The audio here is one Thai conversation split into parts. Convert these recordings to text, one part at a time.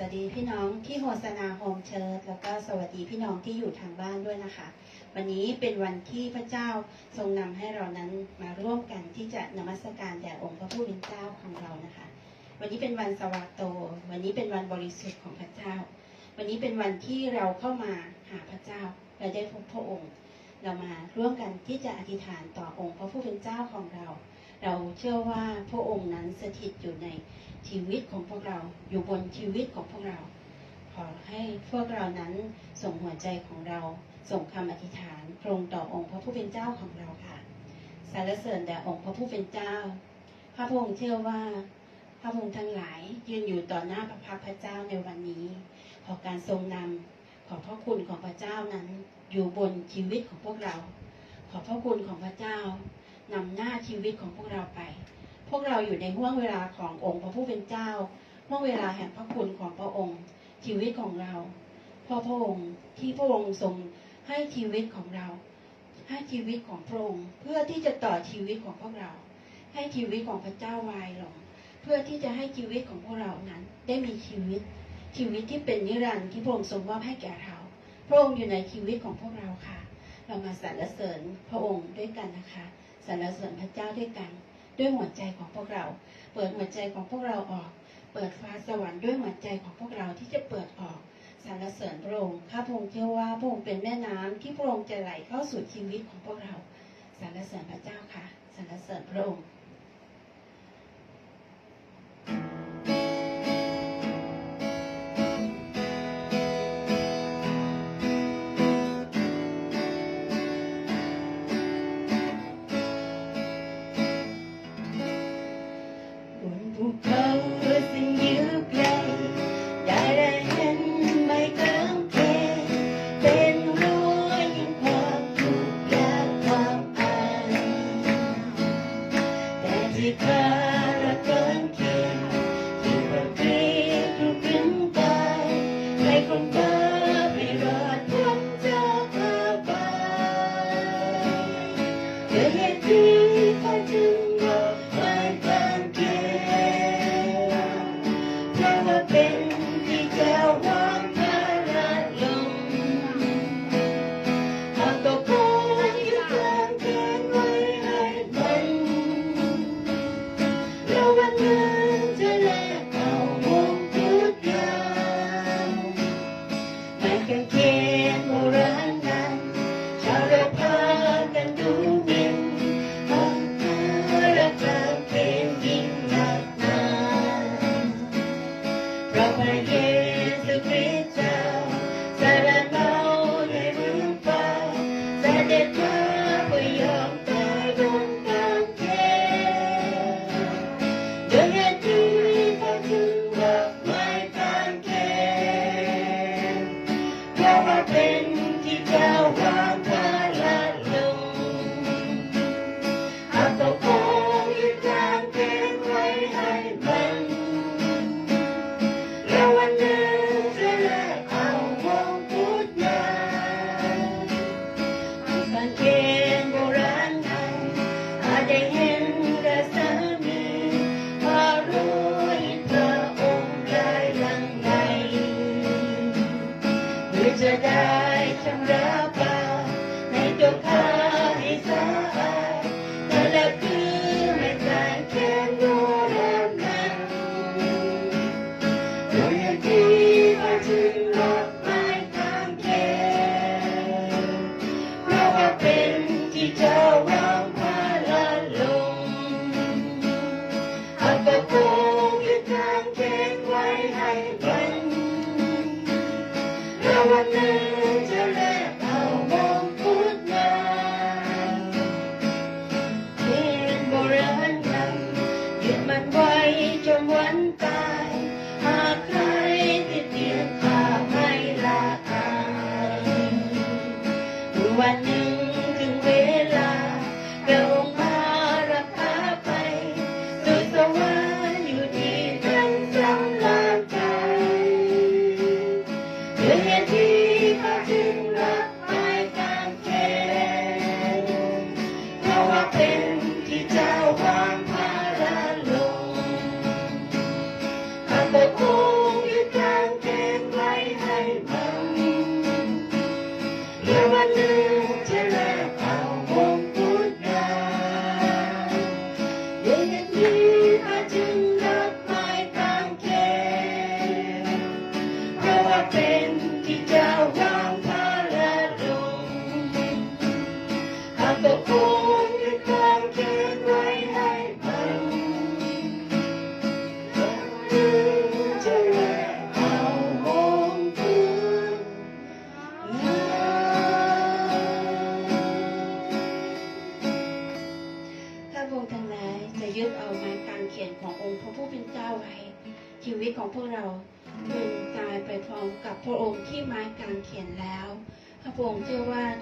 สวัสดีพี่น้องที่โฮสนาโฮมเชิร์ชแล้วก็สวัสดีพี่น้องที่อยู่ทางบ้านด้วยนะคะ วันนี้เป็นวันที่พระเจ้าทรงนำให้เรานั้นมาร่วมกันที่จะนมัสการแด่องค์พระผู้เป็นเจ้าของเรานะคะ วันนี้เป็นวันสวากโต วันนี้เป็นวันบริสุทธิ์ของพระเจ้า วันนี้เป็นวันที่เราเข้ามาหาพระเจ้าและได้พบพระองค์ เรามาร่วมกันที่จะอธิษฐานต่อองค์พระผู้เป็นเจ้าของเรา เราเชื่อว่าพระองค์นั้นสถิตอยู่ในชีวิตของพวกเราอยู่บนชีวิตของพวกเรา ขอให้พวกเรานั้นส่งหัวใจของเราส่งคำอธิษฐานตรงต่อองค์พระผู้เป็นเจ้าของเราค่ะสรรเสริญแด่องค์พระผู้เป็นเจ้า พระองค์เชื่อว่าพระองค์ทั้งหลายยืนอยู่ต่อหน้าพระพักตร์พระเจ้าในวันนี้ ขอการทรงนำขอพระคุณของพระเจ้านั้น อยู่บนชีวิตของพวกเรา ขอพระคุณของพระเจ้า นำหน้าชีวิตของพวกเราไป พวกเราอยู่ในห่วงเวลาขององค์พระผู้เป็นเจ้าห่วงเวลาแห่งพระคุณของพระองค์ ชีวิตของเราพราะพระองค์ที่พระองค์ทรงให้ชีวิตของเรา ให้ชีวิตของพระองค์เพื่อที่จะต่อชีวิตของพวกเรา ให้ชีวิตของพระเจ้าวายลงเพื่อที่จะให้ชีวิตของพวกเรานั้น ได้มีชีวิต ชีวิตที่เป็นนิรันดร์ที่พระองค์ทรงมอบให้แก่เราพระองค์อยู่ในชีวิตของพวกเราค่ะ เรามาสรรเสริญพระองค์ด้วยกันนะคะ สรรเสริญพระเจ้าด้วยกัน ด้วยหัวใจของพวกเรา เปิดหัวใจของพวกเราออก เปิดฟ้าสวรรค์ด้วยหัวใจของพวกเราที่จะเปิดออกสรรเสริญพระองค์ข้าพระองค์เชื่อว่าพระองค์เป็นแม่น้ำที่พระองค์จะไหลเข้าสู่ชีวิตของพวกเราสรรเสริญพระเจ้าค่ะสรรเสริญพระองค์ ไว้ให้เป็นแล้ววันหนึ่ง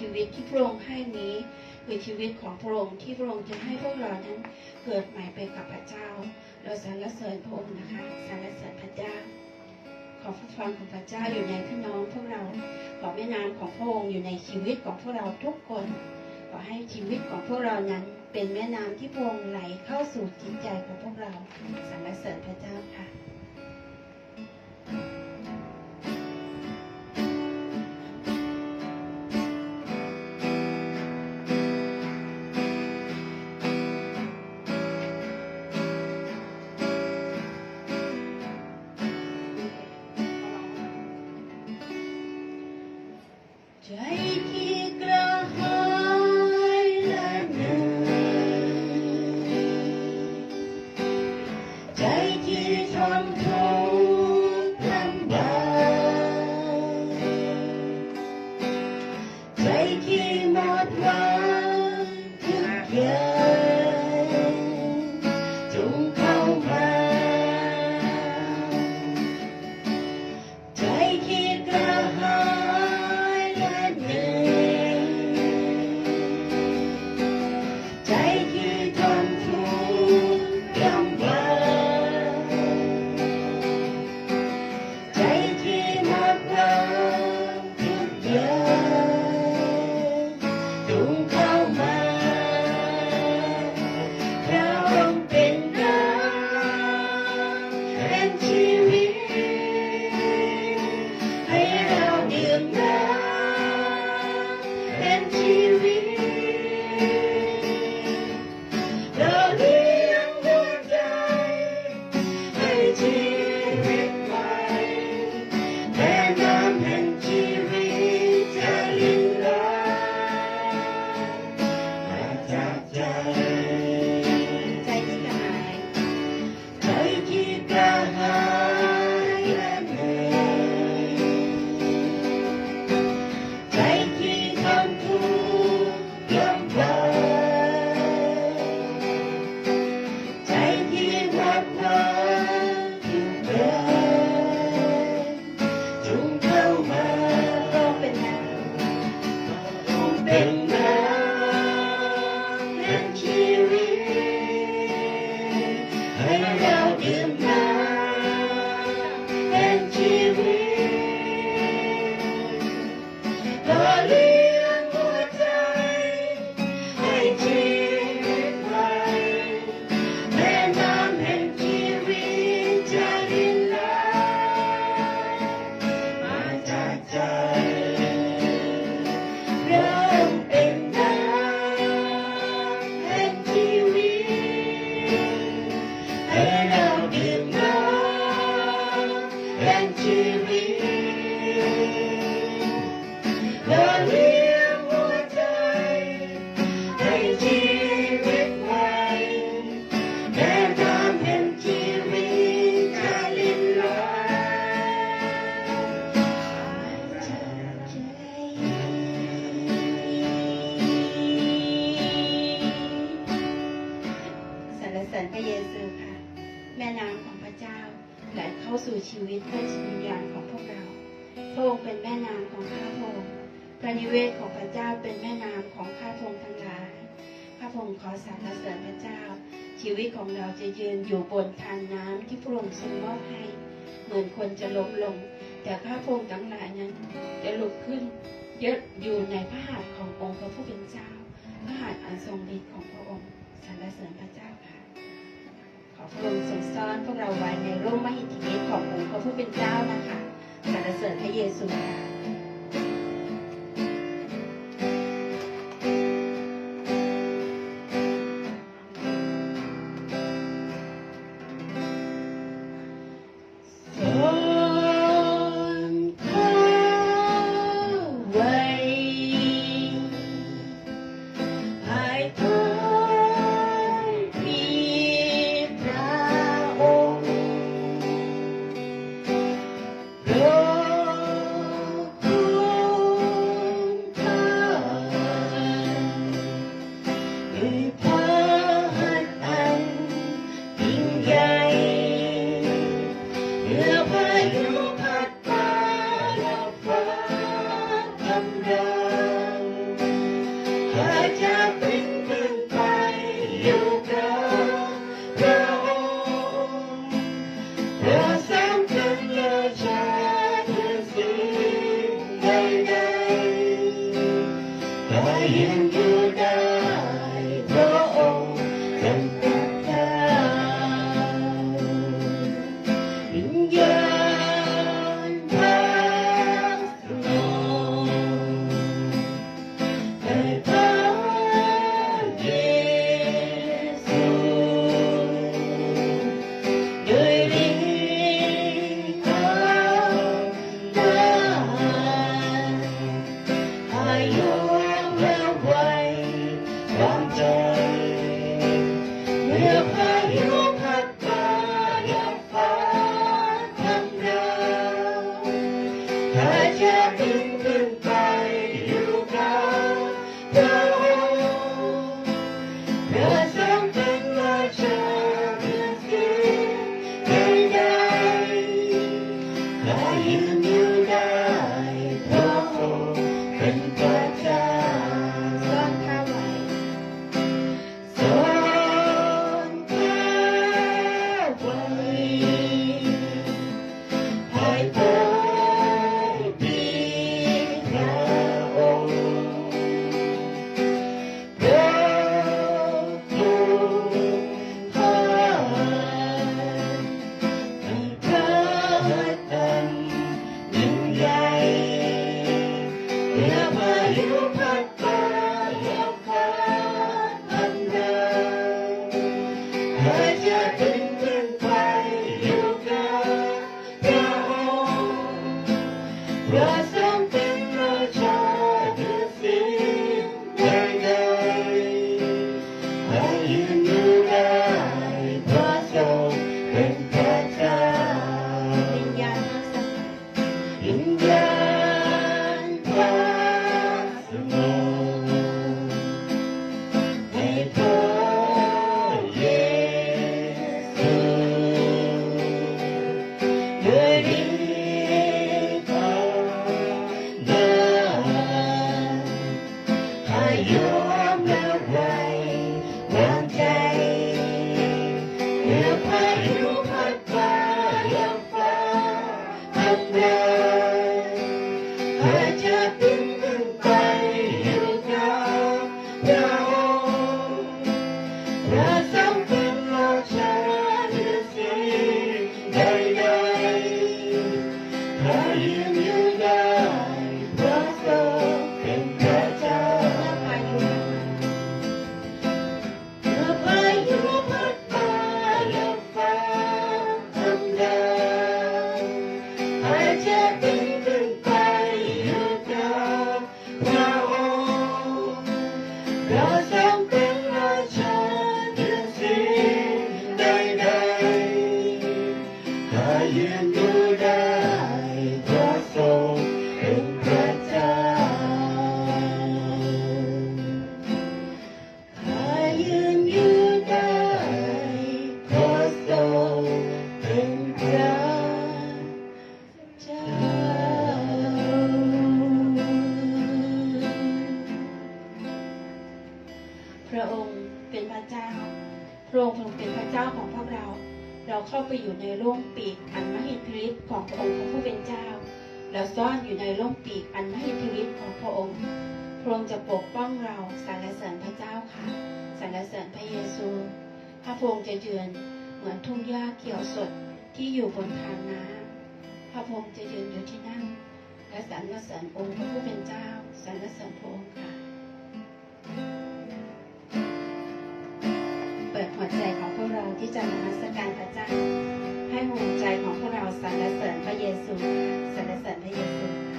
ชีวิตที่พระองค์ให้นี้ คือชีวิตของพระองค์ที่พระองค์จะให้พวกเรานั้นเกิดใหม่ไปกับพระเจ้า เราสรรเสริญพระองค์นะคะสรรเสริญพระเจ้า ขอพระพรของพระเจ้าอยู่ในพี่น้องพวกเรา ขอแม่น้ำของพระองค์อยู่ในชีวิตของพวกเราทุกคน ขอให้ชีวิตของพวกเรานั้นเป็นแม่น้ำที่พระองค์ไหลเข้าสู่จิตใจของพวกเราสรรเสริญพระเจ้าค่ะ ชีวิตของเราจะยืนอยู่บนทานน้ำที่พระองค์ทรงมอบให้ เหมือนคนจะล้มลง แต่ข้าพระองค์ทั้งหลายนั้น จะลุกขึ้นยึดอยู่ในพระหัตถ์ขององค์พระผู้เป็นเจ้า พระหัตถ์อันทรงฤทธิ์ของพระองค์สรรเสริญพระเจ้าค่ะ ขอพระองค์ทรงซ่อนพวกเราไว้ในร่มมหิทธิฤทธิ์ขององค์พระผู้เป็นเจ้านะคะสรรเสริญพระเยซูค่ะ you. ระองค์เป็นพระเจ้า พระองค์ทรงเป็นพระเจ้าของพวกเรา เราเข้าไปอยู่ในร่มปีกอันมหิทธิฤทธิ์ของพระองค์พระผู้เป็นเจ้า เราซ่อนอยู่ในร่มปีกอันมหิทธิฤทธิ์ของพระองค์ พระองค์จะปกป้องเราสรรเสริญพระเจ้าค่ะสรรเสริญพระเยซู พระพงค์จะเยือนเหมือนทุ่งหญ้าเขียวสดที่อยู่บนทางน้ำพระพงค์จะยืนอยู่ที่นั่นและสรรเสริญองค์พระผู้เป็นเจ้าสรรเสริญพระองค์ค่ะ ปิดหัวใจของพวกเราที่จะนมัสการพระเจ้า ให้หัวใจของพวกเราสรรเสริญพระเยซูสรรเสริญพระเยซู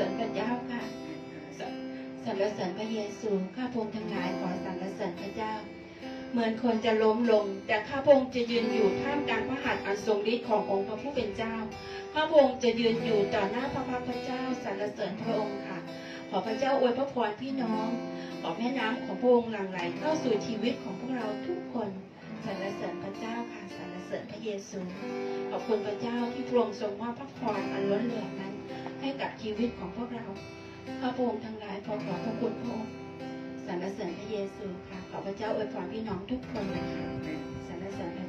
สรรเสริญพระเจ้าค่ะสรรเสริญพระเยซูข้าพงค์ทั้งหลายขอสรรเสริญพระเจ้า เหมือนคนจะล้มลง แต่ข้าพงค์จะยืนอยู่ท่ามกลางพระหัตถ์อันทรงฤทธิ์ขององค์พระผู้เป็นเจ้า ข้าพงค์จะยืนอยู่ต่อหน้าพระพักพระเจ้าสรรเสริญพระองค์ค่ะ ขอพระเจ้าอวยพระพรพี่น้องขอแม่น้ำของพระองค์หลั่งไหลเข้าสู่ชีวิตของพวกเราทุกคนสรรเสริญพระเจ้าค่ะสรรเสริญพระเยซูขอบคุณพระเจ้าที่พระองค์ทรงมอบพระพรอันล้นเหลือนั้น ให้กับชีวิตของพวกเราข้าพระองค์ทั้งหลายขอขอบพระคุณพระองค์สรรเสริญพระเยซูค่ะ ขอพระเจ้าอวยพรพี่น้องทุกคนนะคะสรรเสริญ